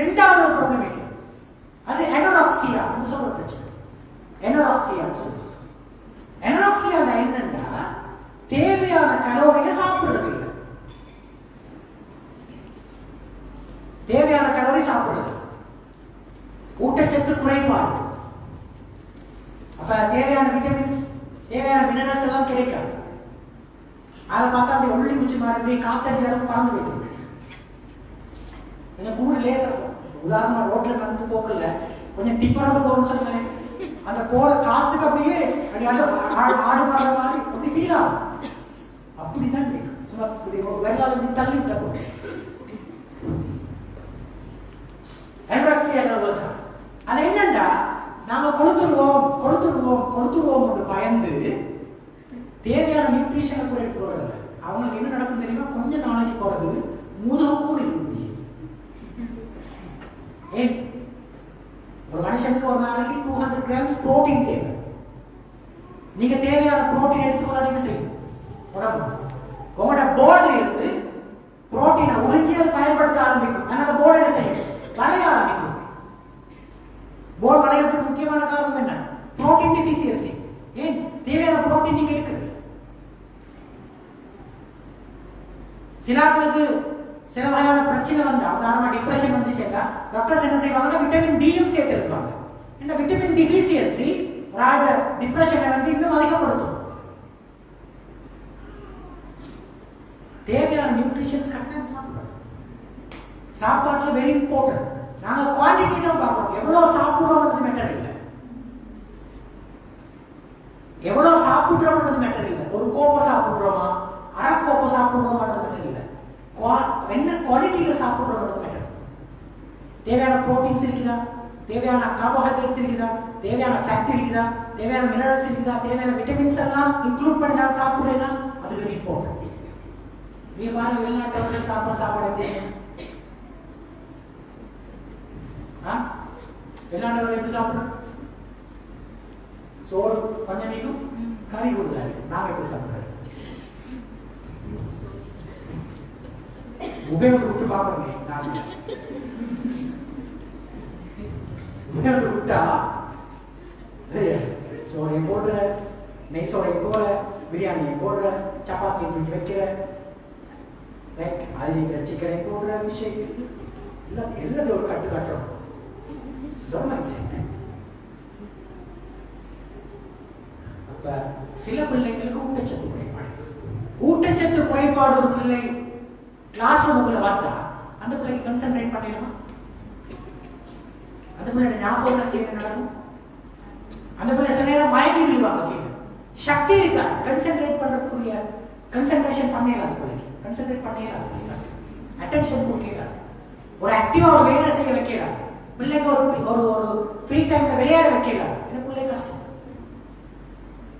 ரெண்டாவது ஒரு ப்ராப்ளம் இருக்குது அது எனராக்சியா சொல்ற பிரச்சனை. எனராக்சியா சொல்லுவோம் எனராக்சியா என்னன்னா தேவையான கலோரியை சாப்பிடுறது இல்லை. தேவையான கலோரி சாப்பிடுறது ஊட்டச்சத்து குறைபாடு. அப்ப தேவையான விட்டமின்ஸ் தேவையான மினரல்ஸ் எல்லாம் கிடைக்காது. அதை பார்த்தா அப்படியே உள்ளி குச்சி மாதிரி அப்படியே காத்தடிச்சாலும் பறந்து போயிட்டு என்ன கூடு லேசர் உதாரணமா ரோட்ல நடந்து போகல கொஞ்சம் டிப்பரோட போகணும்னு சொல்லுங்களேன் அந்த போற காத்துக்கு அப்படியே அப்படி ஆடு ஆடு- ஆடு மாதிரி அப்படி ஃபீல் ஆகும். அப்படிதான் இருக்கு. சும்மா இப்படி ஒரு இப்படி தள்ளி விட்ட போதும். அது என்னண்டா? நாம கொளுத்துருவோம் கொளுத்துருவோம் கொளுத்துருவோம் பயந்து தேவையான நியூட்ரிஷனை கூட எடுத்துக்கொள்ளல அவங்களுக்கு என்ன நடக்கும் தெரியுமா? கொஞ்ச நாளைக்கு பிறகு முதுகு கூடி ஏன் ஒரு மனுஷனுக்கு ஒரு நாளைக்கு டூ ஹண்ட்ரட் கிராம்ஸ் புரோட்டீன் தேவை. நீங்க தேவையான புரோட்டீன் எடுத்துக்கொள்ளாதீங்க செய்யும் உடம்பு. உங்களோட போர்ட்ல இருந்து புரோட்டீனை உறிஞ்சி அதை பயன்படுத்த ஆரம்பிக்கும். அதனால போர்டு என்ன செய்யும்? வளைய ஆரம்பிக்கும். போர்டு வளையறதுக்கு முக்கியமான காரணம் என்ன? புரோட்டீன் டிஃபிசியன்சி ஏன்? தேவையான புரோட்டீன் நீங்க எடுக்கிறது சிலாக்களுக்கு சில வகையான பிரச்சனை வந்தா உதாரணமா டிப்ரெஷன் வந்துச்சுன்னா டாக்டர்ஸ் என்ன செய்வாங்க விட்டமின் டியும் சேர்த்து எழுதுவாங்க. இந்த விட்டமின் டிஃபிஷியன்சி ஒரு டிப்ரெஷனை வந்து இன்னும் அதிகப்படுத்தும். தேவையான நியூட்ரிஷன்ஸ் கரெக்டாக சாப்பிடணும் சாப்பாட்டுல வெரி இம்பார்ட்டன்ட் நாங்க குவாண்டிட்டி தான் பார்க்கறோம். எவ்வளவு சாப்பிடுறோம்ன்றது மேட்டர் இல்லை. எவ்வளவு சாப்பிடுறோம்ன்றது மேட்டர் இல்லை. ஒரு கோப்பை சாப்பிடுறோமா? அரை கோப்பை சாப்பிடுறோமான்றது மேட்டர் இல்லை. குவா- என்ன குவாலிட்டியில சாப்பிடுறோம்ன்றது மேட்டர் தேவையான ப்ரோட்டீன்ஸ் இருக்குதா? தேவையான கார்போஹைட்ரேட்ஸ் இருக்குதா? தேவையான ஃபேக்ட் இருக்குதா? தேவையான மினரல்ஸ் இருக்குதா? தேவையான விட்டமின்ஸ் எல்லாம் இன்க்ளூட் பண்ணி நான் சாப்பிடுறேன்னா அது வெரி இம்பார்ட்டன்ட் நீ பாருங்க வெளிநாட்டவர்கள் சாப்பிட சாப்பாடு எப்படி? இருக்கும்? எப்படி சாப்பிடுறோம் சோறு கொஞ்சம் மீனும் கறி கொடுத்தாரு நாங்க எப்படி சாப்பிடுறோம் உபயோகம் விட்டு பார்க்கணுமே நாங்க. உபயோகம் விட்டா? சோறையும் போடுற நெய் சோறையும் போடுற பிரியாணியை போடுற சப்பாத்தியை தூக்கி வைக்கிற. ரைட் அது சிக்கனை போடுற விஷயம் எல்லாம் எல்லாத்தையும் ஒரு கட்டு கட்டுறோம். அப்ப சில பிள்ளைங்களுக்கு ஊட்டச்சத்து குறைபாடு. ஊட்டச்சத்து குறைபாடு ஒரு பிள்ளை கிளாஸ் ரூமுக்குள்ள பார்த்தா அந்த பிள்ளைக்கு கன்சென்ட்ரேட் பண்ணிடலாம் அந்த பிள்ளையோட ஞாபக சக்தி என்ன நடக்கும்? அந்த பிள்ளை சில நேரம் மயங்கி விழுவாங்க கீழே சக்தி இருக்கா? கன்சென்ட்ரேட் பண்றதுக்குரிய கன்சென்ட்ரேஷன் பண்ணலாம் அந்த பிள்ளைக்கு கன்சென்ட்ரேட் பண்ணலாம் அட்டென்ஷன் கொடுக்கலாம் ஒரு ஆக்டிவா ஒரு வேலை செய்ய வைக்கலாம் பிள்ளைக்கு ஒரு ஒரு ஒரு ஃப்ரீ டைம்ல விளையாட வைக்கலாம் இந்த பிள்ளை கஷ்டம்?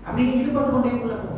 அப்படியே ஈடுபட்டு கொண்டே உள்ள போகும்.